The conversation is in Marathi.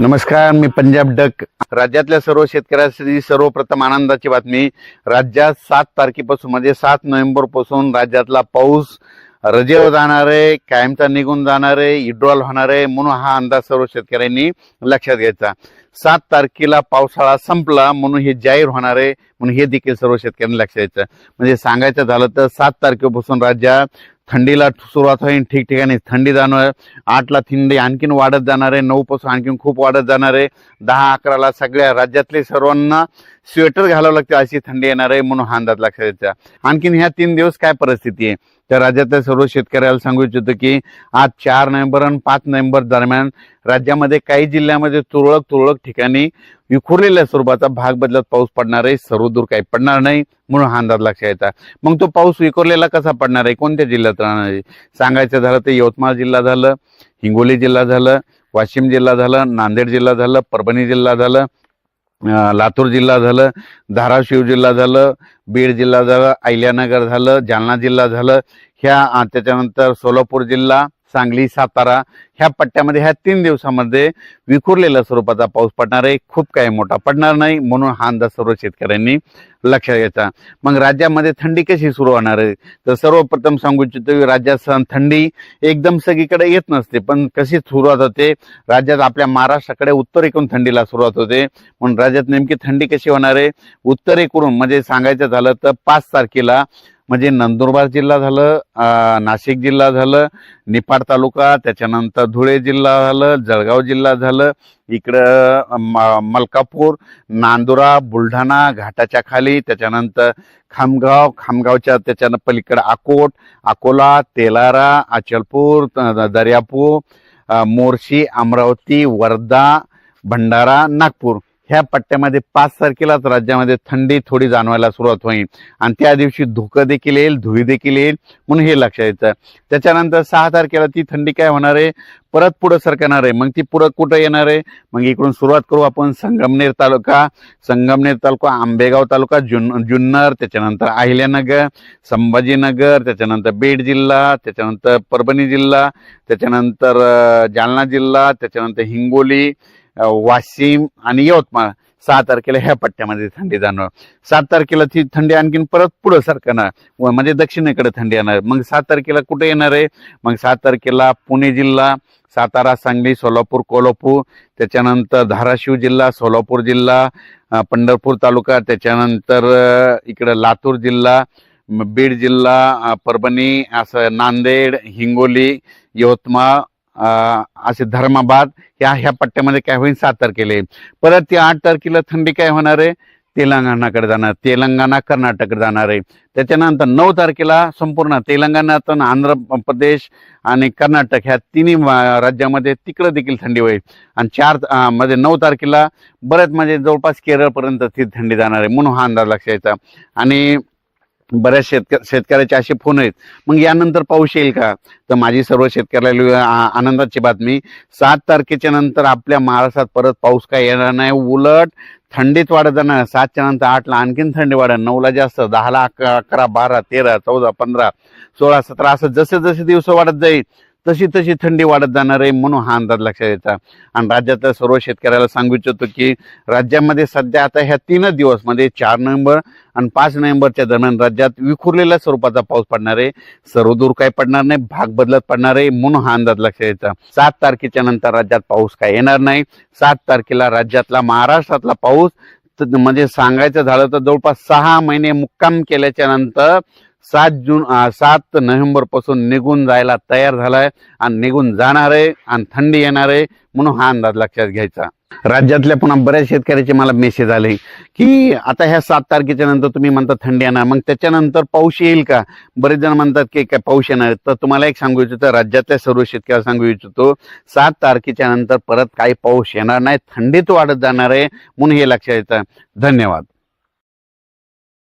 नमस्कार मी पंजाब डक. राज्यातल्या सर्व शेतकऱ्यांसाठी सर्वप्रथम आनंदाची बातमी. राज्यात सात तारखेपासून म्हणजे सात नोव्हेंबरपासून राज्यातला पाऊस रजेवर जाणार आहे कायमचा निघून जाणार आहे इड्रॉल होणार आहे म्हणून हा अंदाज सर्व शेतकऱ्यांनी लक्षात घ्यायचा. सात तारखेला पावसाळा संपला म्हणून हे जाहीर होणार आहे म्हणून हे देखील सर्व शेतकऱ्यांना लक्षात द्यायचं म्हणजे सांगायचं झालं तर सात तारखेपासून राज्यात थंडीला सुरुवात होईल. ठिकठिकाणी थंडी जाणार आठला थंडी आणखीन वाढत जाणार आहे. नऊ पासून आणखीन खूप वाढत जाणार आहे. दहा अकराला सगळ्या राज्यातले सर्वांना स्वेटर घालावं लागते अशी थंडी येणार आहे म्हणून हा अंदाज लक्षात द्यायचा आणखीन ह्या तीन दिवस काय परिस्थिती आहे? त्या राज्यातल्या सर्व शेतकऱ्याला सांगू इच्छितो की आज चार नोव्हेंबर आणि पाच नोव्हेंबर दरम्यान राज्यामध्ये काही जिल्ह्यामध्ये तुरळक तुरळक ठिकाणी विखुरलेल्या स्वरूपाचा भाग बदलत पाऊस पडणार आहे. सर्वदूर काही पडणार नाही म्हणून हा अंदाज लक्षात येतात मग तो पाऊस विखुरलेला कसा पडणार आहे? कोणत्या जिल्ह्यात राहणार आहे? सांगायचं झालं तर यवतमाळ जिल्हा झालं हिंगोली जिल्हा झालं वाशिम जिल्हा झालं नांदेड जिल्हा झालं परभणी जिल्हा झालं लातूर जिल्हा झालं धाराशिव जिल्हा झालं बीड जिल्हा झालं अहिल्यानगर झालं जालना जिल्हा झालं ह्या त्याच्यानंतर सोलापूर जिल्हा सांगली सातारा ह्या पट्ट्यामध्ये ह्या तीन दिवसामध्ये विखुरलेल्या स्वरूपाचा पाऊस पडणार आहे. खूप काही मोठा पडणार नाही म्हणून हा अंदाज सर्व शेतकऱ्यांनी लक्षात घ्यायचा मग राज्यामध्ये थंडी कशी सुरू होणार आहे? तर सर्वप्रथम सांगू इच्छितो राज्यात थंडी एकदम सगळीकडे येत नसते पण कशी सुरुवात होते? राज्यात आपल्या महाराष्ट्राकडे उत्तरेकडून थंडीला सुरुवात होते. म्हणून राज्यात नेमकी थंडी कशी होणार आहे? उत्तरेकडून म्हणजे सांगायचं झालं तर पाच तारखेला म्हणजे नंदुरबार जिल्हा झालं नाशिक जिल्हा झालं निफाड तालुका त्याच्यानंतर धुळे जिल्हा झालं जळगाव जिल्हा झालं इकडं म- मलकापूर नांदुरा बुलढाणा घाटाच्या खाली त्याच्यानंतर खामगाव खामगावच्या त्याच्यानं पलीकडं अकोट अकोला तेलारा अचलपूर दर्यापूर मोर्शी अमरावती वर्धा भंडारा नागपूर. ह्या पट्ट्यामध्ये पाच तारखेलाच राज्यामध्ये थंडी थोडी जाणवायला सुरुवात होईल. आणि त्या दिवशी धुकं देखील येईल धुळी देखील येईल म्हणून हे लक्षात यायचं त्याच्यानंतर सहा तारखेला ती थंडी काय होणार आहे? परत पुढं सरकणार आहे. मग ती पुढं कुठं येणार आहे? मग इकडून सुरुवात करू आपण संगमनेर तालुका. संगमनेर तालुका आंबेगाव तालुका जुन जुन्नर त्याच्यानंतर अहिल्यानगर संभाजीनगर त्याच्यानंतर बीड जिल्हा त्याच्यानंतर परभणी जिल्हा त्याच्यानंतर जालना जिल्हा त्याच्यानंतर हिंगोली वाशिम आणि यवतमाळ. सहा तारखेला ह्या पट्ट्यामध्ये थंडी जाणवणार. सात तारखेला ती थंडी आणखीन परत पुढं सरकणार. म्हणजे दक्षिणेकडे थंडी येणार. मग सात तारखेला कुठे येणार आहे? मग सात तारखेला पुणे जिल्हा सातारा सांगली सोलापूर कोल्हापूर. त्याच्यानंतर धाराशिव जिल्हा सोलापूर जिल्हा पंढरपूर तालुका. त्याच्यानंतर इकडं लातूर जिल्हा बीड जिल्हा परभणी असं नांदेड हिंगोली यवतमाळ असे धर्माबाद ह्या ह्या पट्ट्यामध्ये काय होईल सात तारखेला परत ती आठ तारखेला थंडी काय होणार आहे? तेलंगणाकडे जाणार. तेलंगणा कर्नाटककडे जाणार आहे. त्याच्यानंतर नऊ तारखेला संपूर्ण तेलंगणातून आंध्र प्रदेश आणि कर्नाटक ह्या तिन्ही राज्यामध्ये तिकडं देखील थंडी होईल. आणि चार म्हणजे नऊ तारखेला बरेच म्हणजे जवळपास केरळपर्यंत ती थंडी जाणार आहे. म्हणून हा अंदाज लक्षात आणि बऱ्याच शेतक शेतकऱ्याचे असे फोन आहेत. मग यानंतर पाऊस येईल का? तर माझी सर्व शेतकऱ्याला आनंदाची बातमी. सात तारखेच्या नंतर आपल्या महाराष्ट्रात परत पाऊस काय येणार नाही. उलट थंडीत वाढत जाणार. सातच्या नंतर आठला आणखीन थंडी वाढेल. नऊला जास्त दहाला अकरा अकरा बारा तेरा चौदा पंधरा सोळा सतरा असं जसे जसे दिवस वाढत जाईल तशी तशी थंडी वाढत जाणार आहे म्हणून हा अंदाज लक्षात यायचा आणि राज्यातल्या सर्व शेतकऱ्याला सांगू इच्छितो की राज्यामध्ये सध्या आता ह्या तीनच दिवस म्हणजे चार नोव्हेंबर आणि पाच नोव्हेंबरच्या दरम्यान राज्यात विखुरलेल्या स्वरूपाचा पाऊस पडणार आहे. सर्वदूर काही पडणार नाही भाग बदलत पडणार आहे म्हणून हा अंदाज लक्षात यायचा सात तारखेच्या नंतर राज्यात पाऊस काय येणार नाही. सात तारखेला राज्यातला महाराष्ट्रातला पाऊस म्हणजे सांगायचं झालं तर जवळपास सहा महिने मुक्काम केल्याच्यानंतर सात जून सात नोव्हेंबरपासून निघून जायला तयार झालाय आणि निघून जाणार आहे आणि थंडी येणार आहे म्हणून हा अंदाज लक्षात घ्यायचा. राज्यातल्या पुन्हा बऱ्याच शेतकऱ्याचे मला मेसेज आले की आता ह्या सात तारखेच्या नंतर तुम्ही म्हणता थंडी येणार मग त्याच्यानंतर पाऊस येईल का? बरेच जण म्हणतात की काय पाऊस येणार तर तुम्हाला एक सांगू इच्छितो राज्यातल्या सर्व शेतकऱ्याला सांगू इच्छितो सात तारखेच्या नंतर परत काही पाऊस येणार नाही थंडीत वाढत जाणार आहे म्हणून हे लक्षात येतं. धन्यवाद.